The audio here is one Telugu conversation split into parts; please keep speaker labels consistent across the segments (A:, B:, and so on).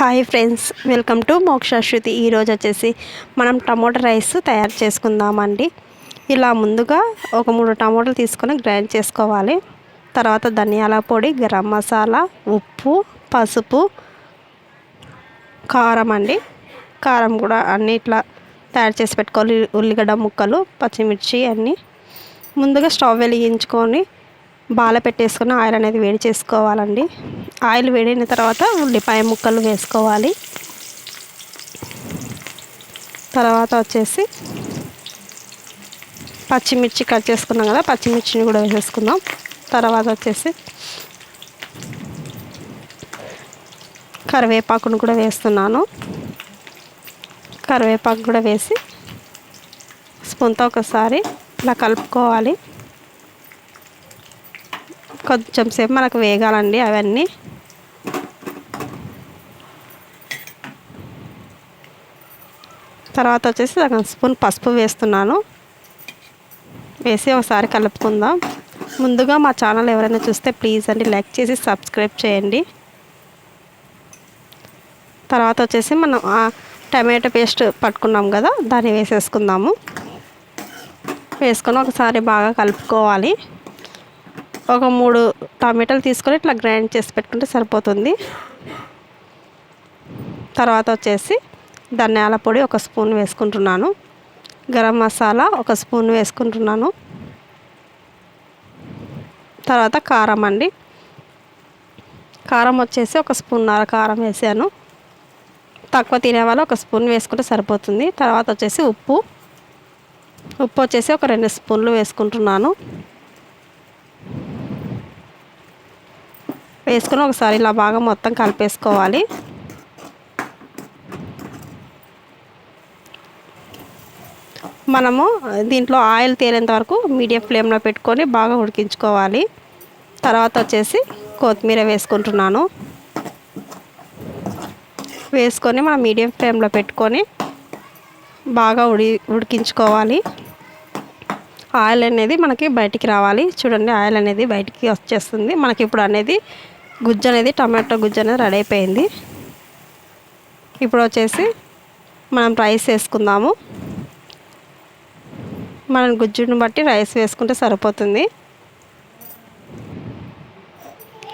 A: Hi friends welcome to Mokshashruti ఈరోజు వచ్చేసి మనం టమోటా రైస్ తయారు చేసుకుందామండి. ఇలా ముందుగా ఒక మూడు టమోటాలు తీసుకొని గ్రైండ్ చేసుకోవాలి. తర్వాత ధనియాల పొడి గరం మసాలా ఉప్పు పసుపు కారం అండి. కారం కూడా అన్నీ ఇట్లా తయారు చేసి పెట్టుకోవాలి. ఉల్లిగడ్డ ముక్కలు పచ్చిమిర్చి అన్నీ. ముందుగా స్టవ్ వెలిగించుకొని బాల పెట్టేసుకుని ఆయిల్ అనేది వేడి చేసుకోవాలండి. ఆయిల్ వేడైన తర్వాత ఉల్లిపాయ ముక్కలు వేసుకోవాలి. తర్వాత వచ్చేసి పచ్చిమిర్చి కట్ చేసుకున్నాం కదా పచ్చిమిర్చిని కూడా వేసేసుకుందాం. తర్వాత వచ్చేసి కరివేపాకును కూడా వేస్తున్నాను. కరివేపాకు కూడా వేసి స్పూన్తో ఒకసారి ఇలా కలుపుకోవాలి. కొంచెం సేపు మనకు వేగాలండి అవన్నీ. తర్వాత వచ్చేసి సగం స్పూన్ పసుపు వేస్తున్నాను. వేసి ఒకసారి కలుపుకుందాం. ముందుగా మా ఛానల్ ఎవరైనా చూస్తే ప్లీజ్ అండి లైక్ చేసి సబ్స్క్రైబ్ చేయండి. తర్వాత వచ్చేసి మనం టమాటో పేస్ట్ పట్టుకున్నాం కదా దాన్ని వేసేసుకుందాము. వేసుకొని ఒకసారి బాగా కలుపుకోవాలి. ఒక మూడు టమాటాలు తీసుకొని ఇట్లా గ్రైండ్ చేసి పెట్టుకుంటే సరిపోతుంది. తర్వాత వచ్చేసి ధనియాల పొడి ఒక స్పూన్ వేసుకుంటున్నాను. గరం మసాలా ఒక స్పూన్ వేసుకుంటున్నాను. తర్వాత కారం అండి. కారం వచ్చేసి ఒక స్పూన్నర కారం వేసాను. తక్కువ తినే వాళ్ళు ఒక స్పూన్ వేసుకుంటే సరిపోతుంది. తర్వాత వచ్చేసి ఉప్పు. ఉప్పు వచ్చేసి ఒక రెండు స్పూన్లు వేసుకుంటున్నాను. వేసుకొని ఒకసారి ఇలా బాగా మొత్తం కలిపేసుకోవాలి. మనము దీంట్లో ఆయిల్ తేలేంత వరకు మీడియం ఫ్లేమ్లో పెట్టుకొని బాగా ఉడికించుకోవాలి. తర్వాత వచ్చేసి కొత్తిమీర వేసుకుంటున్నాను. వేసుకొని మనం మీడియం ఫ్లేమ్లో పెట్టుకొని బాగా ఉడి ఉడికించుకోవాలి. ఆయిల్ అనేది మనకి బయటికి రావాలి. చూడండి ఆయిల్ అనేది బయటికి వచ్చేస్తుంది. మనకి ఇప్పుడు అనేది గుజ్జు అనేది టమాటో గుజ్జు అనేది రెడీ అయిపోయింది. ఇప్పుడు వచ్చేసి మనం రైస్ వేసుకుందాము. మనం గుజ్జుని బట్టి రైస్ వేసుకుంటే సరిపోతుంది.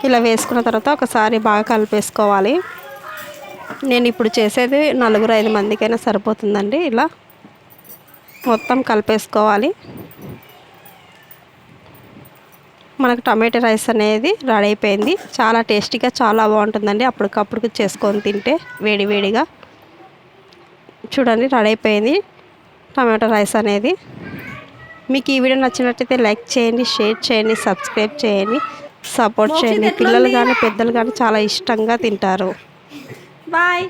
A: ఇలా వేసుకున్న తర్వాత ఒకసారి బాగా కలిపేసుకోవాలి. నేను ఇప్పుడు చేసేది నలుగురు ఐదు మందికైనా సరిపోతుందండి. ఇలా మొత్తం కలిపేసుకోవాలి. మనకు టమాటో రైస్ అనేది రెడీ అయిపోయింది. చాలా టేస్టీగా చాలా బాగుంటుందండి. అప్పటికప్పుడు చేసుకొని తింటే వేడి వేడిగా. చూడండి రెడీ అయిపోయింది టమాటో రైస్ అనేది. మీకు ఈ వీడియో నచ్చినట్టయితే లైక్ చేయండి షేర్ చేయండి సబ్స్క్రైబ్ చేయండి సపోర్ట్ చేయండి. పిల్లలు కానీ పెద్దలు కానీ చాలా ఇష్టంగా తింటారు.
B: Bye.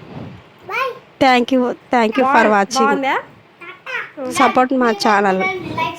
A: Thank you thank you for watching. Support మా ఛానల్.
C: లైక్